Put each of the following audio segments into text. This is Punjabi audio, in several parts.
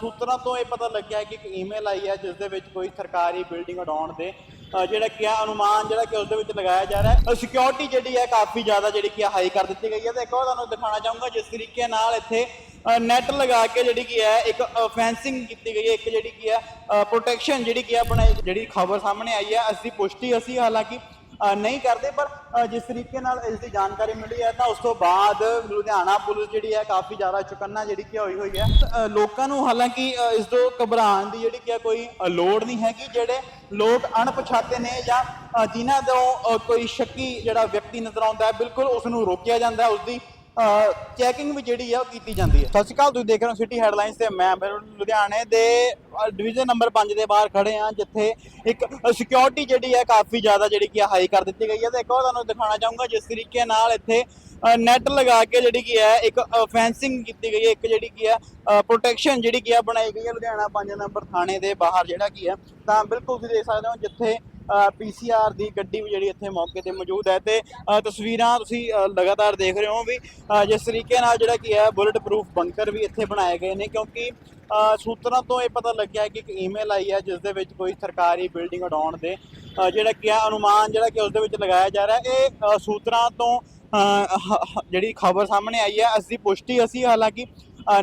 ਸੂਤਰਾਂ ਤੋਂ ਇਹ ਪਤਾ ਲੱਗਿਆ ਹੈ ਕਿ ਇੱਕ ਈਮੇਲ ਆਈ ਹੈ ਜਿਸ ਦੇ ਵਿੱਚ ਕੋਈ ਸਰਕਾਰੀ ਬਿਲਡਿੰਗ ਉਡਾਉਣ ਦੇ ਜਿਹੜਾ ਕਿ ਆ ਅਨੁਮਾਨ ਜਿਹੜਾ ਕਿ ਉਸ ਦੇ ਵਿੱਚ ਲਗਾਇਆ ਜਾ ਰਿਹਾ ਹੈ। ਸਿਕਿਉਰਿਟੀ ਜਿਹੜੀ ਹੈ ਕਾਫੀ ਜ਼ਿਆਦਾ ਜਿਹੜੀ ਕਿ ਹਾਈ ਕਰ ਦਿੱਤੀ ਗਈ ਹੈ ਤੇ ਇੱਕ ਹੋਰ ਤੁਹਾਨੂੰ ਦਿਖਾਉਣਾ ਚਾਹੂੰਗਾ, ਜਿਸ ਤਰੀਕੇ ਨਾਲ ਇੱਥੇ ਨੈਟ ਲਗਾ ਕੇ ਜਿਹੜੀ ਕੀ ਹੈ, ਇੱਕ ਫੈਂਸਿੰਗ ਕੀਤੀ ਗਈ ਹੈ, ਇੱਕ ਜਿਹੜੀ ਕੀ ਹੈ ਪ੍ਰੋਟੈਕਸ਼ਨ ਜਿਹੜੀ ਕੀ ਹੈ ਬਣਾਈ ਜਿਹੜੀ ਖਬਰ ਸਾਹਮਣੇ ਆਈ ਹੈ ਅਸੀਂ ਪੁਸ਼ਟੀ ਅਸੀਂ ਹਾਲਾਂਕਿ ਨਹੀਂ ਕਰਦੇ ਪਰ ਜਿਸ ਤਰੀਕੇ ਨਾਲ ਇਸ ਦੀ ਜਾਣਕਾਰੀ ਮਿਲੀ ਹੈ ਤਾਂ ਉਸ ਤੋਂ ਬਾਅਦ ਲੁਧਿਆਣਾ ਪੁਲਿਸ ਜਿਹੜੀ ਹੈ ਕਾਫੀ ਜ਼ਿਆਦਾ ਚੁਕੰਨਾ ਜਿਹੜੀ ਕਿ ਹੋਈ ਹੋਈ ਹੈ। ਲੋਕਾਂ ਨੂੰ ਹਾਲਾਂਕਿ ਇਸ ਤੋਂ ਘਬਰਾਉਣ ਦੀ ਜਿਹੜੀ ਕਿ ਕੋਈ ਲੋੜ ਨਹੀਂ ਹੈਗੀ ਜਿਹੜੇ ਲੋਕ ਅਣਪਛਾਤੇ ਨੇ ਜਾਂ ਅ, ਜਿਨ੍ਹਾਂ ਤੋਂ ਕੋਈ ਸ਼ੱਕੀ ਜਿਹੜਾ ਵਿਅਕਤੀ ਨਜ਼ਰ ਆਉਂਦਾ ਹੈ ਬਿਲਕੁਲ ਉਸ ਨੂੰ ਰੋਕਿਆ ਜਾਂਦਾ ਹੈ ਉਸ ਦੀ ਚੈਕਿੰਗ ਵੀ ਜਿਹੜੀ ਆ ਉਹ ਕੀਤੀ ਜਾਂਦੀ ਹੈ ਸਤਿ ਸ਼੍ਰੀ ਅਕਾਲ, ਤੁਸੀਂ ਦੇਖ ਰਹੇ ਹੋ ਸਿਟੀ ਹੈਡਲਾਈਨਸ ਤੇ ਮੈਂ ਲੁਧਿਆਣੇ ਦੇ ਡਿਵੀਜ਼ਨ ਨੰਬਰ 5 ਦੇ ਬਾਹਰ ਖੜੇ ਆ ਜਿੱਥੇ ਇੱਕ ਸਿਕਿਉਰਿਟੀ ਜਿਹੜੀ ਹੈ ਕਾਫੀ ਜ਼ਿਆਦਾ ਜਿਹੜੀ ਕਿ ਹਾਈ ਕਰ ਦਿੱਤੀ ਗਈ ਹੈ ਤੇ ਇੱਕ ਹੋਰ ਤੁਹਾਨੂੰ ਦਿਖਾਉਣਾ ਚਾਹੂੰਗਾ, ਜਿਸ ਤਰੀਕੇ ਨਾਲ ਇੱਥੇ ਨੈਟ ਲਗਾ ਕੇ ਜਿਹੜੀ ਕੀ ਹੈ ਇੱਕ ਫੈਂਸਿੰਗ ਕੀਤੀ ਗਈ ਹੈ ਇੱਕ ਜਿਹੜੀ ਕੀ ਹੈ ਪ੍ਰੋਟੈਕਸ਼ਨ ਜਿਹੜੀ ਕੀ ਹੈ ਬਣਾਈ ਗਈ ਹੈ ਲੁਧਿਆਣਾ 5 ਨੰਬਰ ਥਾਣੇ ਦੇ ਬਾਹਰ ਜਿਹੜਾ ਕੀ ਹੈ ਤਾਂ ਬਿਲਕੁਲ ਤੁਸੀਂ ਦੇਖ ਸਕਦੇ ਹੋ ਜਿੱਥੇ ਪੀਸੀਆਰ ਦੀ ਗੱਡੀ ਵੀ ਜਿਹੜੀ ਇੱਥੇ ਮੌਕੇ ਤੇ ਮੌਜੂਦ ਹੈ ਤੇ ਤਸਵੀਰਾਂ ਤੁਸੀਂ ਲਗਾਤਾਰ ਦੇਖ ਰਹੇ ਹੋ ਵੀ ਜਿਸ ਤਰੀਕੇ ਨਾਲ ਜਿਹੜਾ ਕੀ ਹੈ ਬੁਲਟ ਪ੍ਰੂਫ ਬੰਕਰ ਵੀ ਇੱਥੇ ਬਣਾਏ ਗਏ ਨੇ ਕਿਉਂਕਿ ਸੂਤਰਾਂ ਤੋਂ ਇਹ ਪਤਾ ਲੱਗਿਆ ਕਿ ਇੱਕ ਈਮੇਲ ਆਈ ਹੈ ਜਿਸ ਦੇ ਵਿੱਚ ਕੋਈ ਸਰਕਾਰੀ ਬਿਲਡਿੰਗ ਉਡਾਉਣ ਦੇ ਜਿਹੜਾ ਕੀ ਹੈ ਅਨੁਮਾਨ ਜਿਹੜਾ ਕਿ ਉਸ ਦੇ ਵਿੱਚ ਲਗਾਇਆ ਜਾ ਰਿਹਾ। ਇਹ ਸੂਤਰਾਂ ਤੋਂ ਜਿਹੜੀ ਖਬਰ ਸਾਹਮਣੇ ਆਈ ਹੈ, ਇਸ ਦੀ ਪੁਸ਼ਟੀ ਅਸੀਂ ਹਾਲਾਂਕਿ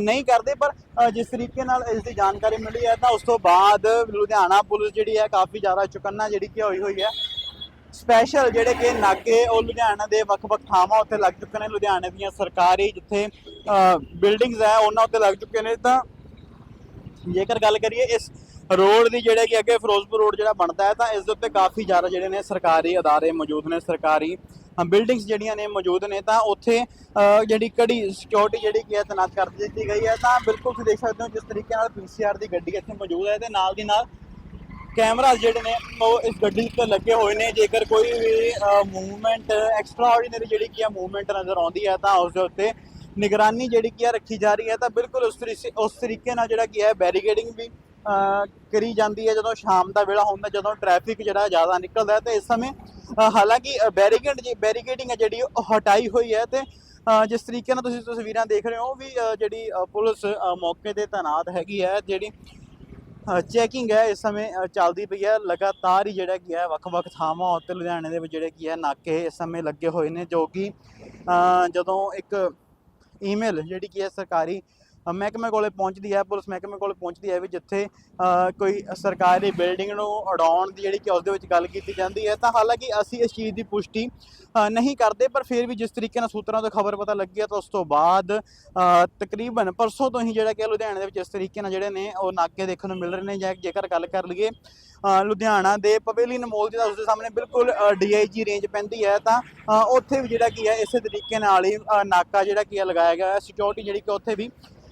ਨਹੀਂ ਕਰਦੇ, ਪਰ ਜਿਸ ਤਰੀਕੇ ਨਾਲ ਇਸ ਦੀ ਜਾਣਕਾਰੀ ਮਿਲੀ ਹੈ, ਤਾਂ ਉਸ ਤੋਂ ਬਾਅਦ ਲੁਧਿਆਣਾ ਪੁਲਿਸ ਜਿਹੜੀ ਹੈ, ਕਾਫੀ ਜ਼ਿਆਦਾ ਚੁਕੰਨਾ ਜਿਹੜੀ ਕਿ ਹੋਈ ਹੋਈ ਹੈ। ਸਪੈਸ਼ਲ ਜਿਹੜੇ ਕਿ ਨਾਕੇ, ਉਹ ਲੁਧਿਆਣਾ ਦੇ ਵੱਖ-ਵੱਖ ਥਾਵਾਂ ਉੱਤੇ ਲੱਗ ਚੁੱਕੇ ਨੇ। ਲੁਧਿਆਣੇ ਦੀਆਂ ਸਰਕਾਰੀ ਜਿੱਥੇ ਬਿਲਡਿੰਗਸ ਹੈ, ਉਹਨਾਂ ਉੱਤੇ ਲੱਗ ਚੁੱਕੇ ਨੇ। ਤਾਂ ਜੇਕਰ ਗੱਲ ਕਰੀਏ, ਇਸ ਰੋਡ ਦੀ ਜਿਹੜੇ ਕਿ ਅੱਗੇ ਫਿਰੋਜ਼ਪੁਰ ਰੋਡ ਜਿਹੜਾ ਬਣਦਾ ਹੈ, ਤਾਂ ਇਸ ਦੇ ਉੱਤੇ ਕਾਫੀ ਜ਼ਿਆਦਾ ਜਿਹੜੇ ਨੇ ਸਰਕਾਰੀ ਅਦਾਰੇ ਮੌਜੂਦ ਨੇ, ਸਰਕਾਰੀ ਬਿਲਡਿੰਗਸ ਜਿਹੜੀਆਂ ਨੇ ਮੌਜੂਦ ਨੇ, ਤਾਂ ਉੱਥੇ ਜਿਹੜੀ ਕੜੀ ਸਿਕਿਉਰਿਟੀ ਜਿਹੜੀ ਕੀ ਹੈ, ਤੈਨਾਤ ਕਰ ਦਿੱਤੀ ਗਈ ਹੈ। ਤਾਂ ਬਿਲਕੁਲ ਤੁਸੀਂ ਦੇਖ ਸਕਦੇ ਹੋ ਜਿਸ ਤਰੀਕੇ ਨਾਲ ਪੀਸੀਆਰ ਦੀ ਗੱਡੀ ਇੱਥੇ ਮੌਜੂਦ ਹੈ ਤੇ ਨਾਲ ਦੀ ਨਾਲ ਕੈਮਰਾਸ ਜਿਹੜੇ ਨੇ, ਉਹ ਇਸ ਗੱਡੀ ਤੇ ਲੱਗੇ ਹੋਏ ਨੇ। ਜੇਕਰ ਕੋਈ ਵੀ ਮੂਵਮੈਂਟ ਐਕਸਟਰਾ ਆਰਡੀਨਰੀ ਜਿਹੜੀ ਕੀ ਹੈ ਮੂਵਮੈਂਟ ਨਜ਼ਰ ਆਉਂਦੀ ਹੈ, ਤਾਂ ਉਸ ਦੇ ਉੱਤੇ ਨਿਗਰਾਨੀ ਜਿਹੜੀ ਕੀ ਹੈ, ਰੱਖੀ ਜਾ ਰਹੀ ਹੈ। ਤਾਂ ਬਿਲਕੁਲ ਉਸ ਤਰੀਕੇ ਉਸ ਤਰੀਕੇ ਨਾਲ ਜਿਹੜਾ ਕੀ ਹੈ ਬੈਰੀਕੇਡਿੰਗ ਵੀ ਕਰੀ ਜਾਂਦੀ ਹੈ। ਜਦੋਂ ਸ਼ਾਮ ਦਾ ਵੇਲਾ ਹੁੰਦਾ, ਜਦੋਂ ਟ੍ਰੈਫਿਕ ਜਿਹੜਾ ਜ਼ਿਆਦਾ ਨਿਕਲਦਾ ਹੈ, ਤੇ ਇਸ ਸਮੇਂ ਹਾਲਾਂਕਿ ਬੈਰੀਕੇਡ ਬੈਰੀਕੇਡਿੰਗ ਹੈ ਜਿਹੜੀ, ਉਹ ਹਟਾਈ ਹੋਈ ਹੈ ਤੇ ਜਿਸ ਤਰੀਕੇ ਨਾਲ ਤੁਸੀਂ ਤਸਵੀਰਾਂ ਦੇਖ ਰਹੇ ਹੋ ਵੀ ਜਿਹੜੀ ਪੁਲਿਸ ਮੌਕੇ ਤੇ ਤਾਇਨਾਤ ਹੈਗੀ ਹੈ, ਜਿਹੜੀ ਚੈਕਿੰਗ ਹੈ, ਇਸ ਸਮੇਂ ਚੱਲਦੀ ਪਈ ਹੈ, ਲਗਾਤਾਰ ਹੀ ਜਿਹੜਾ ਕੀ ਹੈ, ਵੱਖ-ਵੱਖ ਥਾਵਾਂ ਉੱਤੇ ਲੁਧਿਆਣੇ ਦੇ ਵਿੱਚ ਜਿਹੜੇ ਕੀ ਹੈ, ਨਾਕੇ ਇਸ ਸਮੇਂ ਲੱਗੇ ਹੋਏ ਨੇ, ਜੋ ਕਿ ਜਦੋਂ ਇੱਕ ਈਮੇਲ ਜਿਹੜੀ ਕੀ ਹੈ, ਸਰਕਾਰੀ ਮਹਿਕਮੇ ਕੋਲੇ ਪਹੁੰਚਦੀ ਹੈ, ਪੁਲਿਸ ਮਹਿਕਮੇ ਕੋਲੇ ਪਹੁੰਚਦੀ ਹੈ ਵੀ ਜਿੱਥੇ ਕੋਈ ਸਰਕਾਰੀ ਬਿਲਡਿੰਗ ਨੂੰ ਉਡਾਉਣ ਦੀ ਜਿਹੜੀ ਕਿ ਉਸ ਦੇ ਵਿੱਚ ਗੱਲ ਕੀਤੀ ਜਾਂਦੀ ਹੈ, ਤਾਂ ਹਾਲਾਂਕਿ ਅਸੀਂ ਇਸ ਚੀਜ਼ ਦੀ ਪੁਸ਼ਟੀ ਨਹੀਂ ਕਰਦੇ, ਪਰ ਫਿਰ ਵੀ ਜਿਸ ਤਰੀਕੇ ਨਾਲ ਸੂਤਰਾਂ ਤੋਂ ਖਬਰ ਪਤਾ ਲੱਗੀ ਹੈ, ਤਾਂ ਉਸ ਤੋਂ ਬਾਅਦ ਤਕਰੀਬਨ ਪਰਸੋਂ ਤੋਂ ਹੀ ਜਿਹੜਾ ਕਿ ਲੁਧਿਆਣੇ ਦੇ ਵਿੱਚ ਇਸ ਤਰੀਕੇ ਨਾਲ ਜਿਹੜੇ ਨੇ, ਉਹ ਨਾਕੇ ਦੇਖਣ ਨੂੰ ਮਿਲ ਰਹੇ ਨੇ, ਜਾਂ ਜੇਕਰ ਗੱਲ ਕਰ ਲਈਏ ਲੁਧਿਆਣਾ ਦੇ ਪਵੇਲੀਨ ਮੋਲ ਜਿਹਦਾ ਉਸ ਦੇ ਸਾਹਮਣੇ ਬਿਲਕੁਲ ਡੀਆਈਜੀ ਰੇਂਜ ਪੈਂਦੀ ਹੈ, ਤਾਂ ਉੱਥੇ ਵੀ ਜਿਹੜਾ ਕੀ ਹੈ, ਇਸੇ ਤਰੀਕੇ ਨਾਲ ਹੀ ਨਾਕਾ ਜਿਹੜਾ ਕੀ ਹੈ ਲਗਾਇਆ ਗਿਆ ਹੈ ਸਿਕਿਉਰਿਟੀ ਜਿਹੜੀ ਕਿ ਉੱਥੇ ਵੀ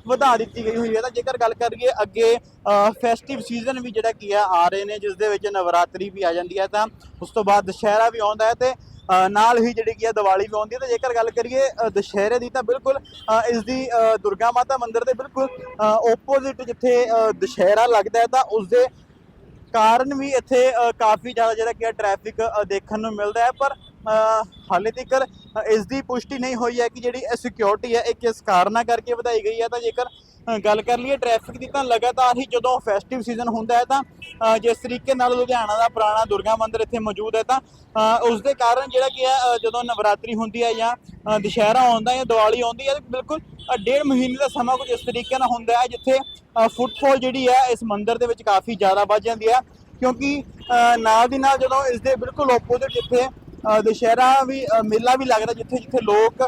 ਵਧਾ ਦਿੱਤੀ ਗਈ ਹੋਈ ਹੈ। ਤਾਂ ਜੇਕਰ ਗੱਲ ਕਰੀਏ ਅੱਗੇ ਫੈਸਟਿਵ ਸੀਜ਼ਨ ਵੀ ਜਿਹੜਾ ਕੀ ਹੈ ਆ ਰਹੇ ਨੇ ਜਿਸ ਦੇ ਵਿੱਚ ਨਵਰਾਤਰੀ ਵੀ ਆ ਜਾਂਦੀ ਹੈ ਤਾਂ ਉਸ ਤੋਂ ਬਾਅਦ ਦੁਸ਼ਹਿਰਾ ਵੀ ਆਉਂਦਾ ਹੈ ਤੇ ਨਾਲ ਹੀ ਜਿਹੜੀ ਕੀ ਹੈ ਦੀਵਾਲੀ ਵੀ ਆਉਂਦੀ ਹੈ। ਤਾਂ ਜੇਕਰ ਗੱਲ ਕਰੀਏ ਦੁਸ਼ਹਿਰੇ ਦੀ ਤਾਂ ਬਿਲਕੁਲ ਅ, ਇਸ ਦੀ ਦੁਰਗਾ ਮਾਤਾ ਮੰਦਿਰ ਦੇ ਬਿਲਕੁਲ ਓਪੋਜ਼ਿਟ ਜਿੱਥੇ ਦੁਸ਼ਹਿਰਾ ਲੱਗਦਾ ਹੈ ਤਾਂ ਉਸ ਦੇ ਕਾਰਨ ਵੀ ਇੱਥੇ ਕਾਫੀ ਜ਼ਿਆਦਾ ਜਿਹੜਾ ਕੀ ਹੈ ਟ੍ਰੈਫਿਕ ਦੇਖਣ ਨੂੰ ਮਿਲਦਾ ਹੈ। ਪਰ ਹਾਲੇ ਤੱਕ ਇਸ ਦੀ ਪੁਸ਼ਟੀ ਨਹੀਂ ਹੋਈ ਹੈ ਕਿ ਜਿਹੜੀ ਇਹ ਸਿਕਿਉਰਿਟੀ ਹੈ ਇਹ ਕਿਸ ਕਾਰਨਾਂ ਕਰਕੇ ਵਧਾਈ ਗਈ ਹੈ। ਤਾਂ ਜੇਕਰ ਗੱਲ ਕਰ ਲਈਏ ਟ੍ਰੈਫਿਕ ਦੀ ਤਾਂ ਲਗਾਤਾਰ ਹੀ ਜਦੋਂ ਫੈਸਟਿਵ ਸੀਜ਼ਨ ਹੁੰਦਾ ਹੈ ਤਾਂ ਜਿਸ ਤਰੀਕੇ ਨਾਲ ਲੁਧਿਆਣਾ ਦਾ ਪੁਰਾਣਾ ਦੁਰਗਾ ਮੰਦਿਰ ਇੱਥੇ ਮੌਜੂਦ ਹੈ ਤਾਂ ਅ, ਉਸ ਦੇ ਕਾਰਨ ਜਿਹੜਾ ਕੀ ਹੈ ਜਦੋਂ ਨਵਰਾਤਰੀ ਹੁੰਦੀ ਹੈ ਜਾਂ ਦੁਸ਼ਹਿਰਾ ਆਉਂਦਾ ਜਾਂ ਦੀਵਾਲੀ ਆਉਂਦੀ ਹੈ ਬਿਲਕੁਲ ਡੇਢ ਮਹੀਨੇ ਦਾ ਸਮਾਂ ਕੁਝ ਇਸ ਤਰੀਕੇ ਨਾਲ ਹੁੰਦਾ ਹੈ ਜਿੱਥੇ ਫੁੱਟਫਾਲ ਜਿਹੜੀ ਹੈ ਇਸ ਮੰਦਿਰ ਦੇ ਵਿੱਚ ਕਾਫੀ ਜ਼ਿਆਦਾ ਵੱਧ ਜਾਂਦੀ ਹੈ। ਕਿਉਂਕਿ ਨਾਲ ਦੀ ਨਾਲ ਜਦੋਂ ਇਸ ਦੇ ਬਿਲਕੁਲ ਆਪੋਜ਼ਿਟ ਜਿੱਥੇ ਦੁਸ਼ਹਿਰਾ ਵੀ ਮੇਲਾ ਵੀ ਲੱਗਦਾ ਜਿੱਥੇ ਜਿੱਥੇ ਲੋਕ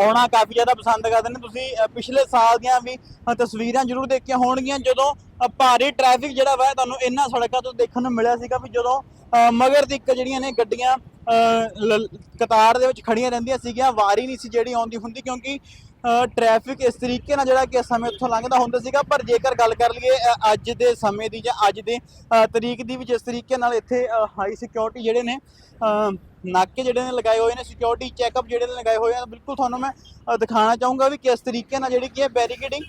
ਆਉਣਾ ਕਾਫੀ ਜ਼ਿਆਦਾ ਪਸੰਦ ਕਰਦੇ ਨੇ। ਤੁਸੀਂ ਪਿਛਲੇ ਸਾਲ ਦੀਆਂ ਵੀ ਤਸਵੀਰਾਂ ਜ਼ਰੂਰ ਦੇਖੀਆਂ ਹੋਣਗੀਆਂ। ਜਦੋਂ ਭਾਰੀ ਟ੍ਰੈਫਿਕ ਜਿਹੜਾ ਵਾ, ਤੁਹਾਨੂੰ ਇਹਨਾਂ ਸੜਕਾਂ ਤੋਂ ਦੇਖਣ ਨੂੰ ਮਿਲਿਆ ਸੀਗਾ ਵੀ ਜਦੋਂ ਮਗਰ ਦੀ ਇੱਕ ਜਿਹੜੀਆਂ ਨੇ ਗੱਡੀਆਂ ਲ- ਕਤਾਰ ਦੇ ਵਿੱਚ ਖੜੀਆਂ ਰਹਿੰਦੀਆਂ ਸੀਗੀਆਂ ਵਾਰੀ ਨਹੀਂ ਸੀ ਜਿਹੜੀ ਆਉਂਦੀ ਹੁੰਦੀ ਕਿਉਂਕਿ ਟ੍ਰੈਫਿਕ ਇਸ ਤਰੀਕੇ ਨਾਲ ਜਿਹੜਾ ਕਿ ਸਮੇਂ ਉੱਥੋਂ ਲੰਘਦਾ ਹੁੰਦਾ ਸੀਗਾ ਪਰ ਜੇਕਰ ਗੱਲ ਕਰ ਲਈਏ ਅੱਜ ਦੇ ਸਮੇਂ ਦੀ ਜਾਂ ਅੱਜ ਦੇ ਤਰੀਕ ਦੀ ਵੀ ਜਿਸ ਤਰੀਕੇ ਨਾਲ ਇੱਥੇ ਹਾਈ ਸਿਕਿਉਰਿਟੀ ਜਿਹੜੇ ਨੇ ਨਾਕੇ ਜਿਹੜੇ ਨੇ ਲਗਾਏ ਹੋਏ ਨੇ ਸਿਕਿਉਰਿਟੀ ਚੈੱਕਅਪ ਜਿਹੜੇ ਨੇ ਲਗਾਏ ਹੋਏ ਆ ਬਿਲਕੁਲ ਤੁਹਾਨੂੰ ਮੈਂ ਅ, ਦਿਖਾਉਣਾ ਚਾਹੂੰਗਾ ਵੀ ਕਿਸ ਤਰੀਕੇ ਨਾਲ ਜਿਹੜੀ ਕੀ ਹੈ ਬੈਰੀਕੇਡਿੰਗ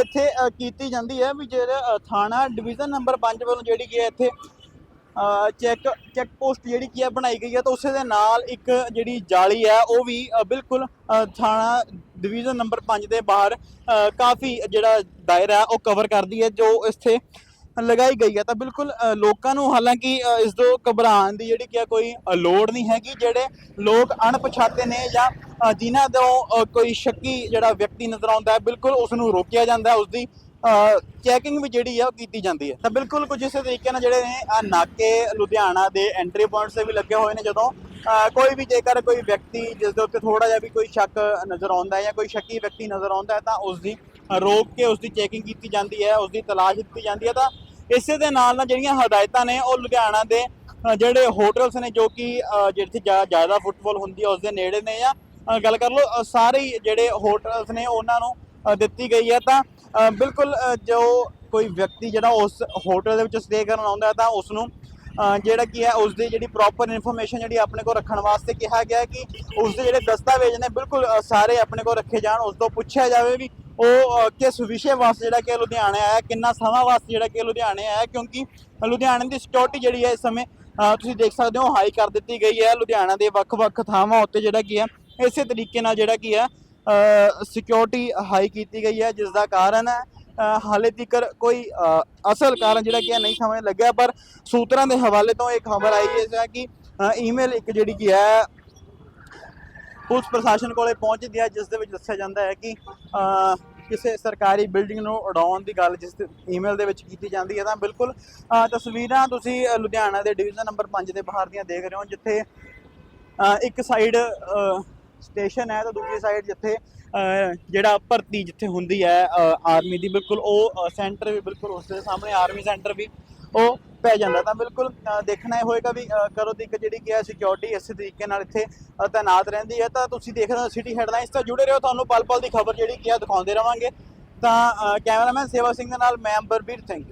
ਇੱਥੇ ਕੀਤੀ ਜਾਂਦੀ ਹੈ ਵੀ ਜਿਹੜਾ ਥਾਣਾ ਡਿਵੀਜ਼ਨ ਨੰਬਰ 5 ਵੱਲੋਂ ਜਿਹੜੀ ਕੀ ਹੈ ਇੱਥੇ ਚੈੱਕ ਚੈੱਕ ਪੋਸਟ ਜਿਹੜੀ ਕੀ ਹੈ ਬਣਾਈ ਗਈ ਹੈ ਤਾਂ ਉਸੇ ਦੇ ਨਾਲ ਇੱਕ ਜਿਹੜੀ ਜਾਲੀ ਹੈ ਉਹ ਵੀ ਬਿਲਕੁਲ ਥਾਣਾ ਡਿਵੀਜ਼ਨ ਨੰਬਰ 5 ਦੇ ਬਾਹਰ ਕਾਫੀ ਜਿਹੜਾ ਦਾਇਰਾ ਹੈ ਉਹ ਕਵਰ ਕਰਦੀ ਹੈ ਜੋ ਇੱਥੇ ਲਗਾਈ ਗਈ ਹੈ। ਤਾਂ ਬਿਲਕੁਲ ਲੋਕਾਂ ਨੂੰ ਹਾਲਾਂਕਿ ਇਸ ਤੋਂ ਘਬਰਾਉਣ ਦੀ ਜਿਹੜੀ ਕਿ ਆ ਕੋਈ ਲੋੜ ਨਹੀਂ ਹੈਗੀ। ਜਿਹੜੇ ਲੋਕ ਅਣਪਛਾਤੇ ਨੇ ਜਾਂ ਅ, ਜਿਨ੍ਹਾਂ ਤੋਂ ਕੋਈ ਸ਼ੱਕੀ ਜਿਹੜਾ ਵਿਅਕਤੀ ਨਜ਼ਰ ਆਉਂਦਾ ਹੈ ਬਿਲਕੁਲ ਉਸ ਨੂੰ ਰੋਕਿਆ ਜਾਂਦਾ ਹੈ ਉਸ ਦੀ ਚੈਕਿੰਗ ਵੀ ਜਿਹੜੀ ਆ ਉਹ ਕੀਤੀ ਜਾਂਦੀ ਹੈ ਤਾਂ ਬਿਲਕੁਲ ਕੁਝ ਇਸੇ ਤਰੀਕੇ ਨਾਲ ਜਿਹੜੇ ਨੇ ਆ ਨਾਕੇ ਲੁਧਿਆਣਾ ਦੇ ਐਂਟਰੀ ਪੁਆਇੰਟਸ ਤੇ ਵੀ ਲੱਗੇ ਹੋਏ ਨੇ ਜਦੋਂ। ਕੋਈ ਵੀ ਜੇਕਰ ਕੋਈ ਵਿਅਕਤੀ ਜਿਸ ਦੇ ਉੱਤੇ ਥੋੜਾ ਜਿਹਾ ਵੀ ਕੋਈ ਸ਼ੱਕ ਨਜ਼ਰ ਆਉਂਦਾ ਹੈ ਜਾਂ ਕੋਈ ਸ਼ੱਕੀ ਵਿਅਕਤੀ ਨਜ਼ਰ ਆਉਂਦਾ ਹੈ ਤਾਂ ਉਸ ਦੀ ਰੋਕ ਕੇ ਉਸ ਦੀ ਚੈਕਿੰਗ ਕੀਤੀ ਜਾਂਦੀ ਹੈ ਉਸ ਦੀ ਤਲਾਸ਼ ਦਿੱਤੀ ਜਾਂਦੀ ਹੈ। ਤਾਂ ਇਸੇ ਦੇ ਨਾਲ ਨਾਲ ਜਿਹੜੀਆਂ ਹਦਾਇਤਾਂ ਨੇ ਉਹ ਲੁਧਿਆਣਾ ਦੇ ਜਿਹੜੇ ਹੋਟਲਸ ਨੇ ਜੋ ਕਿ ਅ, ਜਿੱਥੇ ਜ਼ਿਆਦਾ ਫੁੱਟਬਾਲ ਹੁੰਦੀ ਹੈ ਉਸ ਦੇ ਨੇੜੇ ਨੇ ਜਾਂ ਗੱਲ ਕਰ ਲਓ ਸਾਰੇ ਜਿਹੜੇ ਹੋਟਲਸ ਨੇ ਉਹਨਾਂ ਨੂੰ ਦਿੱਤੀ ਗਈ ਹੈ। ਤਾਂ ਬਿਲਕੁਲ ਜੋ ਕੋਈ ਵਿਅਕਤੀ ਜਿਹੜਾ ਉਸ ਹੋਟਲ ਦੇ ਵਿੱਚ ਸਟੇ ਕਰਨ ਆਉਂਦਾ ਹੈ ਤਾਂ ਉਸ ਨੂੰ ਜਿਹੜਾ ਕੀ ਹੈ ਉਸ ਦੀ ਜਿਹੜੀ ਪ੍ਰੋਪਰ ਇਨਫੋਰਮੇਸ਼ਨ ਜਿਹੜੀ ਆਪਣੇ ਕੋਲ ਰੱਖਣ ਵਾਸਤੇ ਕਿਹਾ ਗਿਆ ਕਿ ਉਸ ਦੇ ਜਿਹੜੇ ਦਸਤਾਵੇਜ਼ ਨੇ ਬਿਲਕੁਲ ਸਾਰੇ ਆਪਣੇ ਕੋਲ ਰੱਖੇ ਜਾਣ। ਉਸ ਤੋਂ ਪੁੱਛਿਆ ਜਾਵੇ ਵੀ ਉਹ ਕਿਸ ਵਿਸ਼ੇ ਵਾਸਤੇ ਜਿਹੜਾ ਕਿ ਲੁਧਿਆਣੇ ਆਇਆ, ਕਿੰਨਾ ਸਮਾਂ ਵਾਸਤੇ ਜਿਹੜਾ ਕਿ ਲੁਧਿਆਣੇ ਆਇਆ, ਕਿਉਂਕਿ ਲੁਧਿਆਣੇ ਦੀ ਸਿਕਿਉਰਿਟੀ ਜਿਹੜੀ ਹੈ ਇਸ ਸਮੇਂ ਤੁਸੀਂ ਦੇਖ ਸਕਦੇ ਹੋ ਹਾਈ ਕਰ ਦਿੱਤੀ ਗਈ ਹੈ। ਲੁਧਿਆਣਾ ਦੇ ਵੱਖ-ਵੱਖ ਥਾਵਾਂ ਉੱਤੇ ਜਿਹੜਾ ਕੀ ਹੈ, ਇਸੇ ਤਰੀਕੇ ਨਾਲ ਜਿਹੜਾ ਕੀ ਹੈ ਸਿਕਿਉਰਿਟੀ ਹਾਈ ਕੀਤੀ ਗਈ ਹੈ ਜਿਸ ਦਾ ਕਾਰਨ ਹੈ ਹਾਲੇ ਤੱਕ ਕੋਈ ਅਸਲ ਕਾਰਨ ਜਿਹੜਾ ਕਿ ਨਹੀਂ ਸਮਝ ਲੱਗਿਆ, ਪਰ ਸੂਤਰਾਂ ਦੇ ਹਵਾਲੇ ਤੋਂ ਇਹ ਖਬਰ ਆਈ ਹੈ ਕਿ ਈਮੇਲ ਇੱਕ ਜਿਹੜੀ ਕੀ ਹੈ, ਪੁਲਿਸ ਪ੍ਰਸ਼ਾਸਨ ਕੋਲੇ ਪਹੁੰਚਦੀ ਹੈ ਜਿਸ ਦੇ ਵਿੱਚ ਦੱਸਿਆ ਜਾਂਦਾ ਹੈ ਕਿ ਕਿਸੇ ਸਰਕਾਰੀ ਬਿਲਡਿੰਗ ਨੂੰ ਉਡਾਉਣ ਦੀ ਗੱਲ ਜਿਸ ਈਮੇਲ ਦੇ ਵਿੱਚ ਕੀਤੀ ਜਾਂਦੀ ਹੈ, ਤਾਂ ਬਿਲਕੁਲ ਤਸਵੀਰਾਂ ਤੁਸੀਂ ਲੁਧਿਆਣਾ ਦੇ ਡਿਵੀਜ਼ਨ ਨੰਬਰ 5 ਦੇ ਬਾਹਰ ਦੀਆਂ ਦੇਖ ਰਹੇ ਹੋ, ਜਿੱਥੇ ਇੱਕ ਸਾਈਡ ਸਟੇਸ਼ਨ ਹੈ ਤਾਂ ਦੂਜੀ ਸਾਈਡ ਜਿੱਥੇ ਜਿਹੜਾ ਭਰਤੀ ਜਿੱਥੇ ਹੁੰਦੀ ਹੈ ਆਰਮੀ ਦੀ ਬਿਲਕੁਲ ਉਹ ਸੈਂਟਰ ਵੀ ਬਿਲਕੁਲ ਉਸ ਦੇ ਸਾਹਮਣੇ ਆਰਮੀ ਸੈਂਟਰ ਵੀ ਉਹ ਪੈ ਜਾਂਦਾ। ਤਾਂ ਬਿਲਕੁਲ ਦੇਖਣਾ ਇਹ ਹੋਏਗਾ ਵੀ ਅ, ਦੀ ਇੱਕ ਜਿਹੜੀ ਕੀ ਹੈ ਸਿਕਿਉਰਿਟੀ ਇਸੇ ਤਰੀਕੇ ਨਾਲ ਇੱਥੇ ਤਾਇਨਾਤ ਰਹਿੰਦੀ ਹੈ। ਤਾਂ ਤੁਸੀਂ ਦੇਖ ਰਹੇ ਹੋ ਸਿਟੀ ਹੈਡਲਾਈਨਸ ਤੋਂ ਜੁੜੇ ਰਹੋ ਤੁਹਾਨੂੰ ਪਲ ਪਲ ਦੀ ਖਬਰ ਜਿਹੜੀ ਕੀ ਹੈ ਦਿਖਾਉਂਦੇ ਰਵਾਂਗੇ। ਤਾਂ ਕੈਮਰਾਮੈਨ ਸੇਵਾ ਸਿੰਘ ਦੇ ਨਾਲ ਮੈਂ ਅੰਬਰਵੀਰ ਥੈਂਕ ਯੂ